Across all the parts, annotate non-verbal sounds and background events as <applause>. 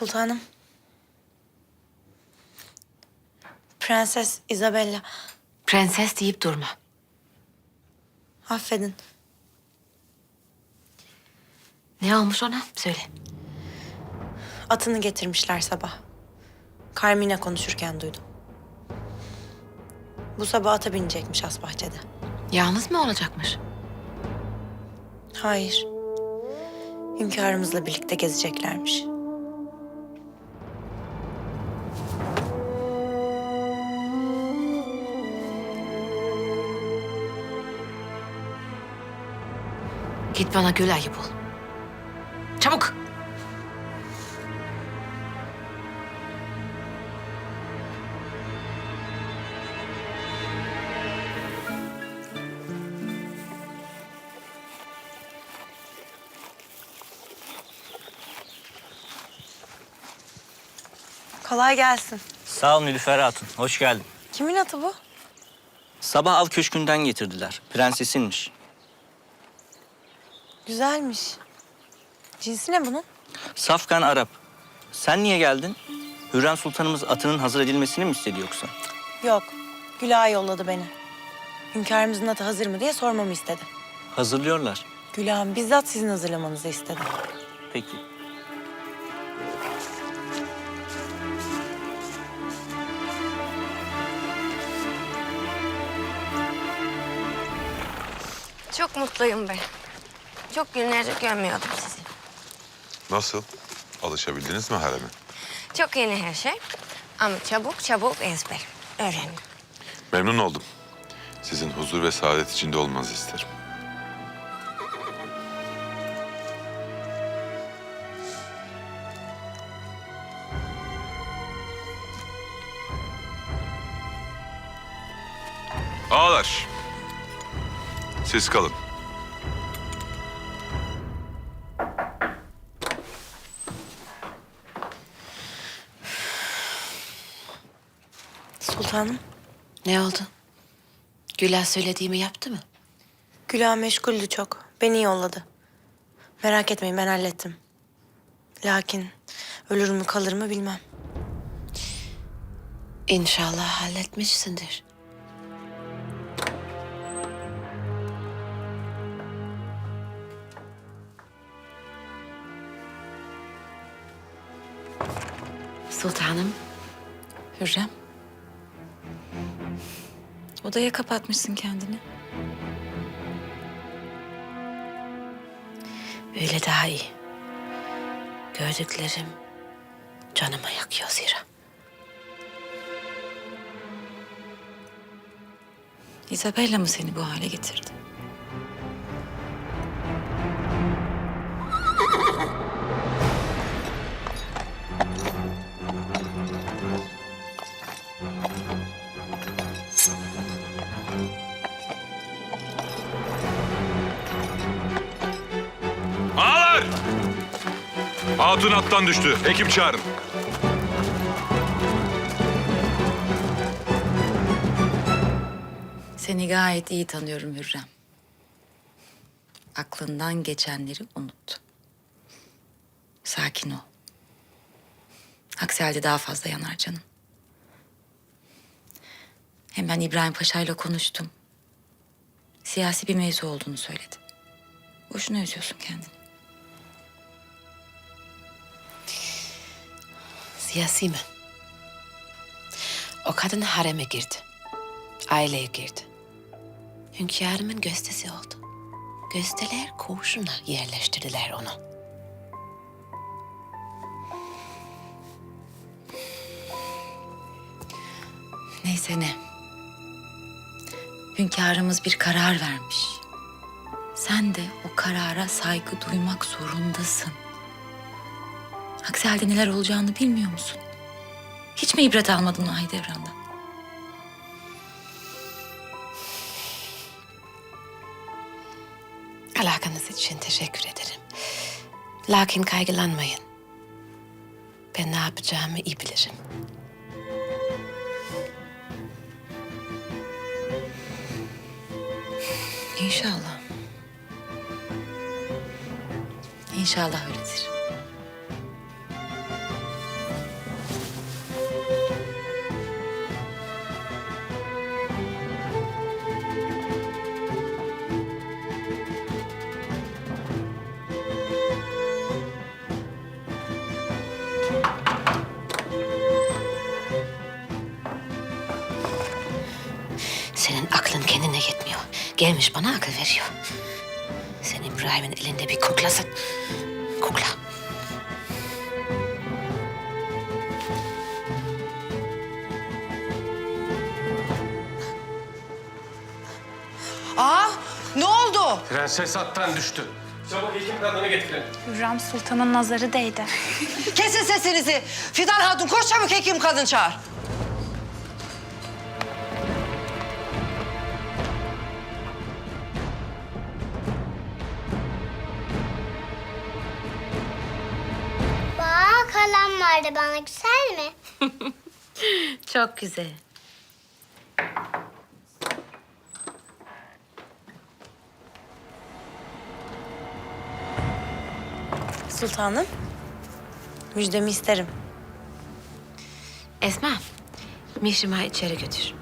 Sultanım. Prenses Isabella. Prenses deyip durma. Affedin. Ne olmuş ona? Söyle. Atını getirmişler sabah. Carmina konuşurken duydum. Bu sabah ata binecekmiş as bahçede. Yalnız mı olacakmış? Hayır. Hünkârımızla birlikte gezeceklermiş. Git bana Gülay'ı bul. Çabuk. Kolay gelsin. Sağ ol Nilüfer Hatun. Hoş geldin. Kimin atı bu? Sabah av köşkünden getirdiler. Prensesinmiş. Güzelmiş. Cinsi ne bunun? Safkan Arap. Sen niye geldin? Hürrem Sultanımız atının hazır edilmesini mi istedi yoksa? Yok. Gülah yolladı beni. Hünkârımızın atı hazır mı diye sormamı istedi. Hazırlıyorlar. Gülah'ım bizzat sizin hazırlamanızı istedi. Peki. Çok mutluyum ben. Çok günlerce görmüyordum sizi. Nasıl? Alışabildiniz mi hareme? Çok yeni her şey. Ama çabuk çabuk ezber. Öğrendim. Memnun oldum. Sizin huzur ve saadet içinde olmanızı isterim. Ağlar. Siz kalın. Sultanım, Ne oldu? Gülah söylediğimi yaptı mı? Gülah meşguldü çok. Beni yolladı. Merak etmeyin ben hallettim. Lakin ölür mü kalır mı bilmem. İnşallah halletmişsindir. Sultanım, Hürrem. Odaya kapatmışsın kendini. böyle daha iyi. Gördüklerim canıma yakıyor zira. Isabella mı seni bu hale getirdi? Ağlar! Hatun attan düştü. Ekip çağırın. Seni gayet iyi tanıyorum Hürrem. Aklından geçenleri unut. Sakin ol. Aksi halde daha fazla yanar canım. Hem ben İbrahim Paşa ile konuştum. Siyasi bir mevzu olduğunu söyledi. Boşuna üzüyorsun kendini. Siyasi? O kadın hareme girdi. Aileye girdi. Hünkârımın gözdesi oldu. Gözdeler koğuşuna yerleştirdiler onu. Neyse ne. Hünkârımız bir karar vermiş. Sen de o karara saygı duymak zorundasın. Aksi neler olacağını bilmiyor musun? Hiç mi ibret almadın o Aydevra'ndan? Alakanız için teşekkür ederim. Lakin kaygılanmayın. Ben ne yapacağımı iyi bilirim. İnşallah. İnşallah öyledir. Bana akıl veriyor. Sen İbrahim'in elinde bir kuklasın. Kukla. Aa, ne oldu? Prenses attan düştü. Çabuk hekim kadını getirin. Hürrem Sultan'ın nazarı değdi. Kesin sesinizi. Fidan Hatun koş çabuk hekim kadın çağır. Bana güzel mi? <laughs> Çok güzel. Sultanım, müjdemi isterim. Esma, Mişrima'yı içeri götür.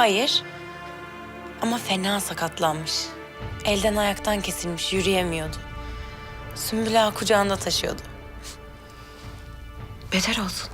Hayır. Ama fena sakatlanmış. Elden ayaktan kesilmiş, yürüyemiyordu. Sümbül kucağında taşıyordu. Beter olsun.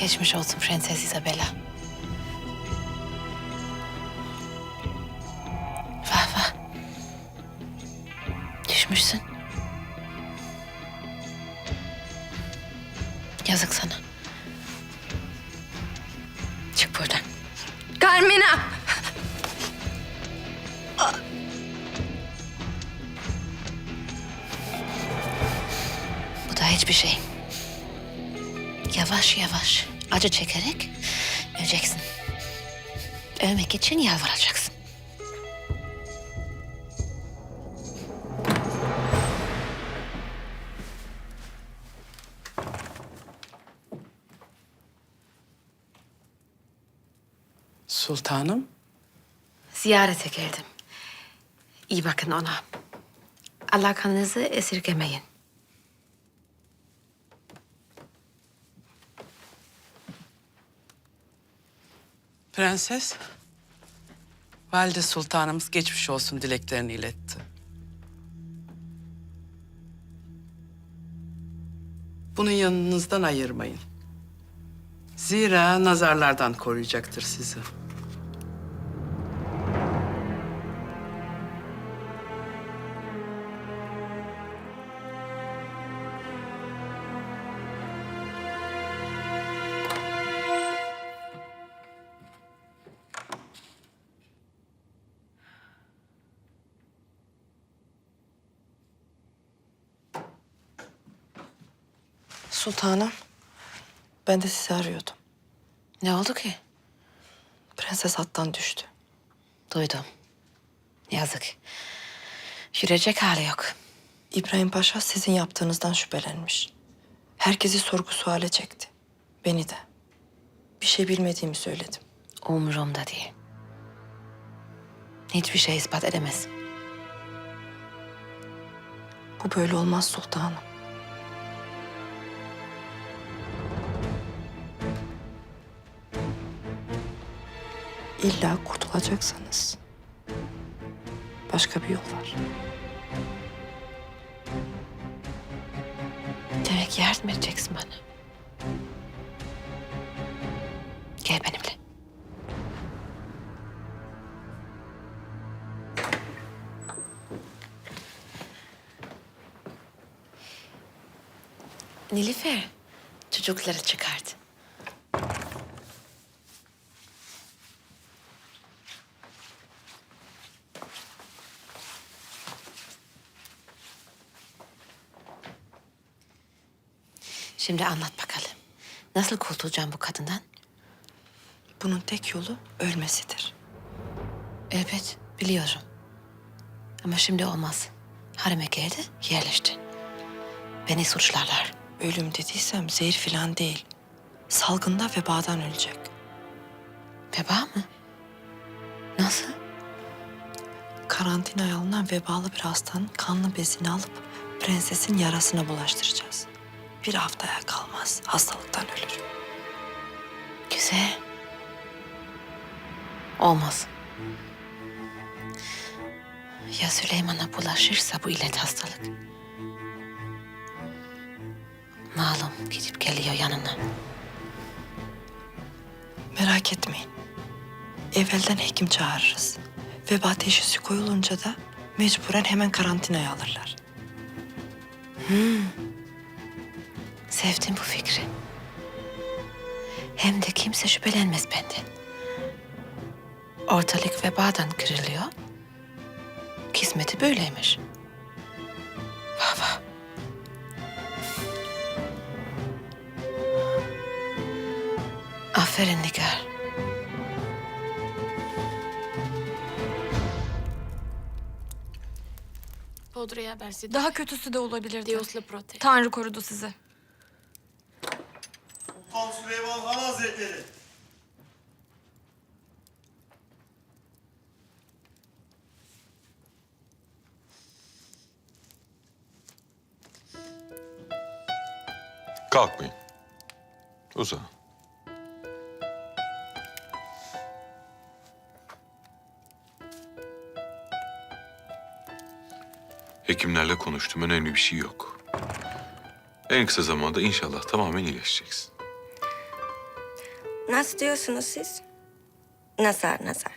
Geçmiş olsun Prenses Isabella. Sultanım. Ziyarete geldim. İyi bakın ona. Allah kanınızı esirgemeyin. Prenses, Valide Sultanımız geçmiş olsun dileklerini iletti. Bunu yanınızdan ayırmayın. Zira nazarlardan koruyacaktır sizi. Sultanım. Ben de sizi arıyordum. Ne oldu ki? Prenses hattan düştü. Duydum. Yazık. Yürüyecek hali yok. İbrahim Paşa sizin yaptığınızdan şüphelenmiş. Herkesi sorgu suale çekti. Beni de. Bir şey bilmediğimi söyledim. Umurumda değil. Hiçbir şey ispat edemez. Bu böyle olmaz sultanım. İlla kurtulacaksanız başka bir yol var. Demek yardım edeceksin bana. Gel benimle. Nilüfer, çocukları çıkardı. Şimdi anlat bakalım. Nasıl kurtulacağım bu kadından? Bunun tek yolu ölmesidir. Evet, biliyorum. Ama şimdi olmaz. Hareme geldi, yerleşti. Beni suçlarlar. Ölüm dediysem zehir falan değil. Salgında vebadan ölecek. Veba mı? Nasıl? Karantinaya alınan vebalı bir hastanın kanlı bezini alıp prensesin yarasına bulaştıracağız. Bir haftaya kalmaz hastalıktan ölür. Güzel. Olmaz. Ya Süleyman'a bulaşırsa bu illet hastalık? Malum gidip geliyor yanına. Merak etmeyin. Evvelden hekim çağırırız. Veba teşhisi koyulunca da mecburen hemen karantinaya alırlar. Sevdim bu fikri. Hem de kimse şüphelenmez benden. Ortalık vebadan kırılıyor. Kismeti böyleymiş. Vah vah. Aferin Nigar. Daha kötüsü de olabilirdi. Tanrı korudu sizi. Hazretleri. Kalkmayın. Uzan. Hekimlerle konuştum. Önemli bir şey yok. En kısa zamanda inşallah tamamen iyileşeceksin. Nasıl diyorsunuz siz? Nazar, nazar.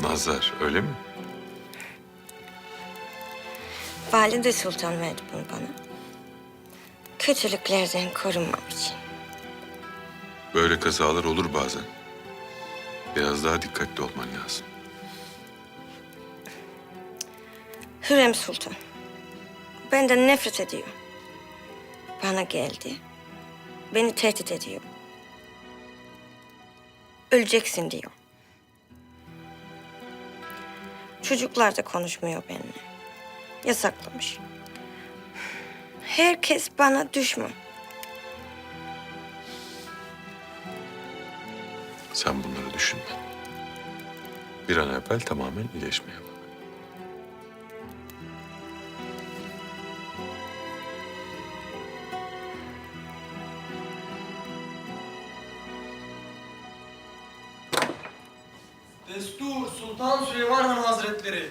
Nazar öyle mi? Valide Sultan verdi bunu bana. Kötülüklerden korunmam için. Böyle kazalar olur bazen. Biraz daha dikkatli olman lazım. Hürrem Sultan. Benden nefret ediyor. Bana geldi. Beni tehdit ediyor. Öleceksin diyor. Çocuklar da konuşmuyor benimle. Yasaklamış. Herkes bana düşman. Sen bunları düşünme. Bir an evvel tamamen iyileşmeye bak. Hazretleri.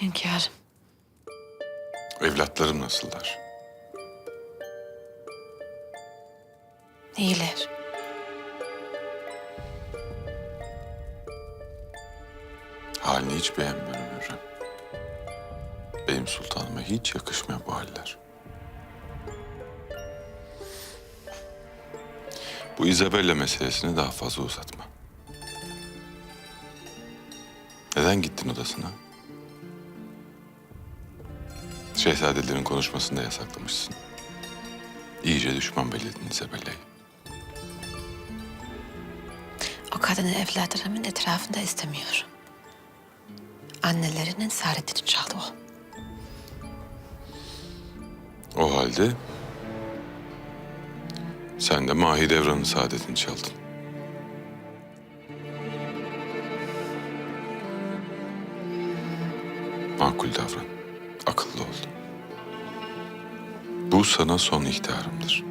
Hünkârım. Evlatlarım nasıllar? iyiler. Halini hiç beğenmiyorum Hürrem. Benim sultanıma hiç yakışmıyor bu haller. Bu Isabella meselesini daha fazla uzatma. Neden gittin odasına? Şehzadelerin konuşmasını da yasaklamışsın. İyice düşman belledin Isabella'yı. O kadını evlatlarımın etrafında istemiyorum. Annelerinin saadetini çaldı o. O halde sen de Mahidevran'ın saadetini çaldın. Makul davran, akıllı ol. Bu sana son ihtarımdır.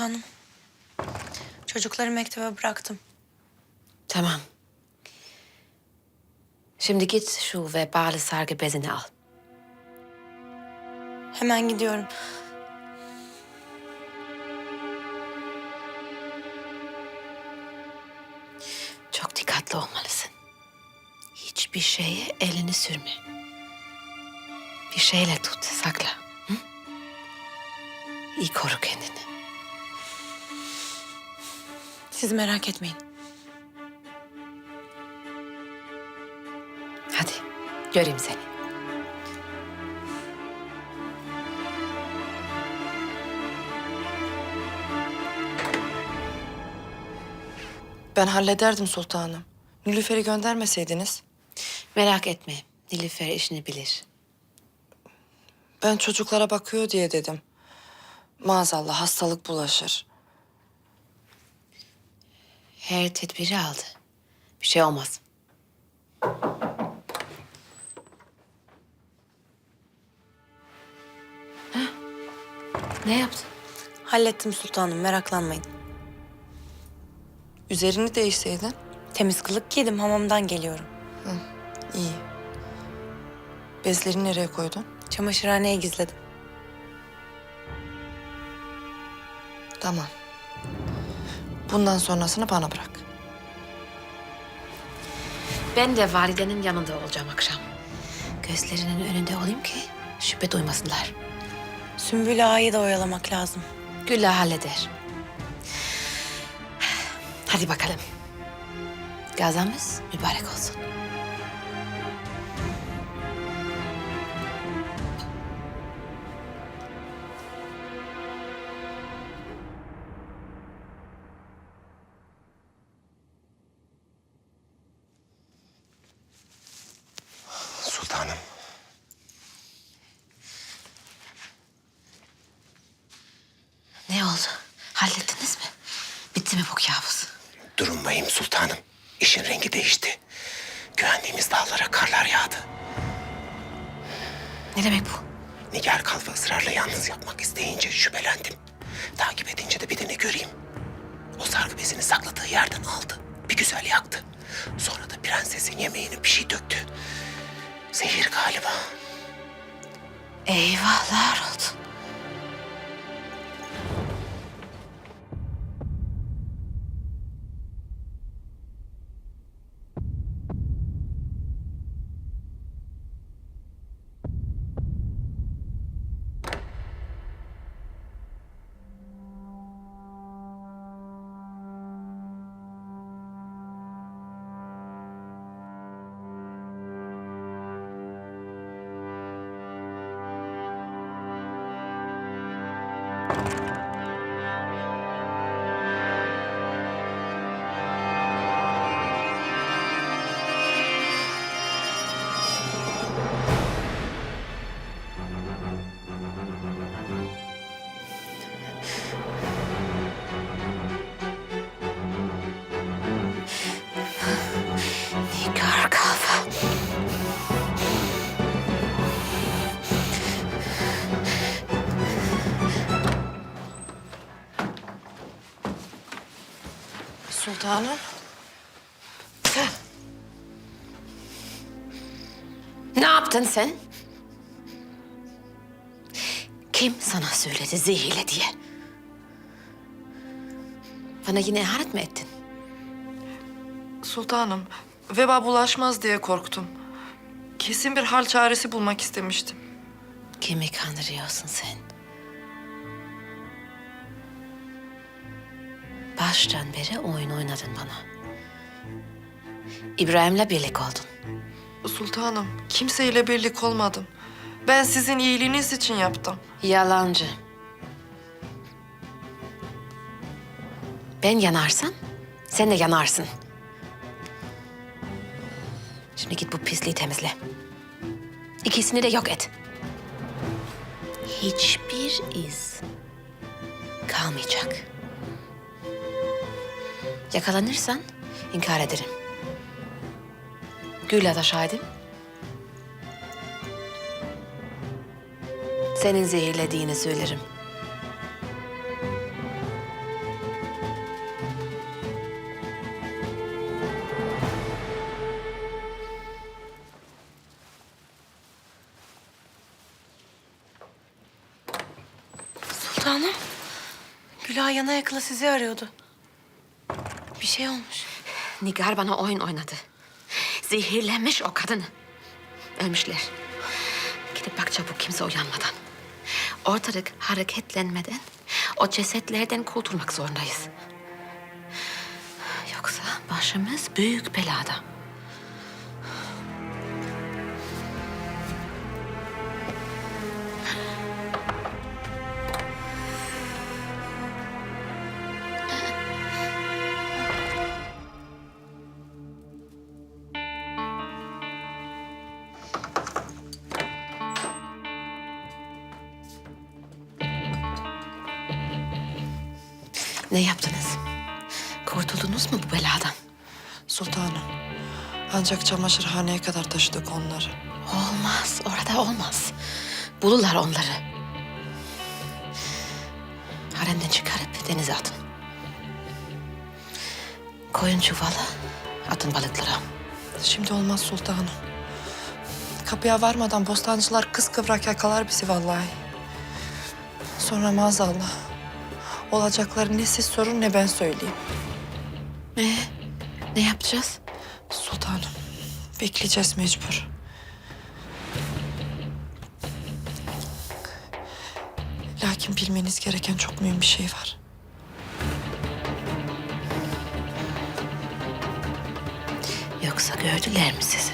Sultanım. Çocukları mektebe bıraktım. Tamam. Şimdi git şu vebalı sargı bezini al. Hemen gidiyorum. Çok dikkatli olmalısın. Hiçbir şeye elini sürme. Bir şeyle tut, sakla. Hı? İyi koru kendini. Siz merak etmeyin. Hadi, göreyim seni. Ben hallederdim sultanım. Nilüfer'i göndermeseydiniz. Merak etme, Nilüfer işini bilir. Ben çocuklara bakıyor diye dedim. Maazallah hastalık bulaşır. Her tedbiri aldı. Bir şey olmaz. Hah, Ne yaptın? Hallettim sultanım meraklanmayın. Üzerini değişseydin. Temiz kılık giydim hamamdan geliyorum. iyi. Bezleri nereye koydun? Çamaşırhaneye gizledim. Tamam. Bundan sonrasını bana bırak. Ben de validenin yanında olacağım akşam. Gözlerinin önünde olayım ki şüphe duymasınlar. Sümbül Ağa'yı da oyalamak lazım. Gülle halleder. Hadi bakalım. Gazamız mübarek olsun. Sultanım. İşin rengi değişti. Güvendiğimiz dağlara karlar yağdı. Ne demek bu? Nigar Kalfa ısrarla yalnız yapmak isteyince şüphelendim. Takip edince de bir de ne göreyim. O sargı bezini sakladığı yerden aldı. Bir güzel yaktı. Sonra da prensesin yemeğine bir şey döktü. Zehir galiba. Eyvahlar olsun. Sultanım. Ne yaptın sen? Kim sana söyledi zehirle diye? Bana yine ihanet mi ettin? Sultanım. Veba bulaşmaz diye korktum. Kesin bir hal çaresi bulmak istemiştim. Kimi kandırıyorsun sen? Baştan beri oyun oynadın bana. İbrahim'le birlik oldun. Sultanım, kimseyle birlik olmadım. Ben sizin iyiliğiniz için yaptım. Yalancı. Ben yanarsam sen de yanarsın. Şimdi git bu pisliği temizle. İkisini de yok et. Hiçbir iz kalmayacak. Yakalanırsan inkar ederim. Güla da şahidim. Senin zehirlediğini söylerim. Sultanım. Gülay yana yakıla sizi arıyordu. Bir şey olmuş. Nigar bana oyun oynadı. Zehirlemiş o kadını. Ölmüşler. Gidip bak çabuk kimse uyanmadan. Ortalık hareketlenmeden o cesetlerden kurtulmak zorundayız. Yoksa başımız büyük belada. Ne yaptınız? Kurtuldunuz mu bu beladan? Sultanım. Ancak çamaşırhaneye kadar taşıdık onları. Olmaz, orada olmaz. Bulurlar onları. Haremden çıkarıp denize atın. Koyun çuvala, atın balıklara. Şimdi olmaz sultanım. Kapıya varmadan bostancılar kıskıvrak yakalar bizi vallahi. Sonra maazallah. Olacakları ne siz sorun ne ben söyleyeyim. Ee, ne yapacağız? Sultanım, bekleyeceğiz mecbur. Lakin bilmeniz gereken çok mühim bir şey var. Yoksa gördüler mi sizi?